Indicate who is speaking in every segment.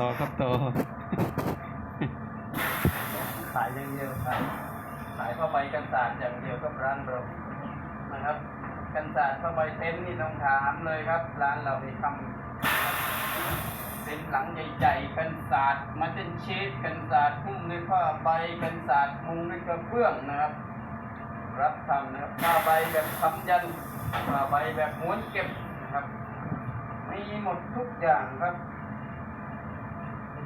Speaker 1: ต่อครับต่อ
Speaker 2: ขายอย่างเดียวขายขายผ้าใบกันศาสตร์อย่างเดียวกับร้านเรานะครับ กันศาสตร์ผ้าใบเต็นท์นี่ต้องถามเลยครับ ร้านเราได้ทำเป็นหลังใหญ่ๆกันศาสตร์มาเต้นชีสกันศาสตร์หุ้มด้วยผ้าใบกันศาสตร์มุงด้วยกระเบื้องนะครับ รับทำนะครับผ้าใบแบบทำยันผ้าใบแบบม้วนเก็บนะครับมีหมดทุกอย่างครับ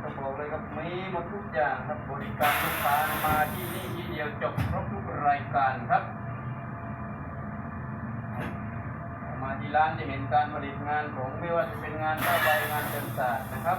Speaker 2: ก็บอกเลยครับมีหมดทุกอย่างครับบริการลูกค้ามาที่นี่ที่เดียวจบครบทุกรายการครับ มาที่ร้านจะเห็นการผลิตงานของไม่ว่าจะเป็นงานผ้าใบงานกันศาสตร์นะครับ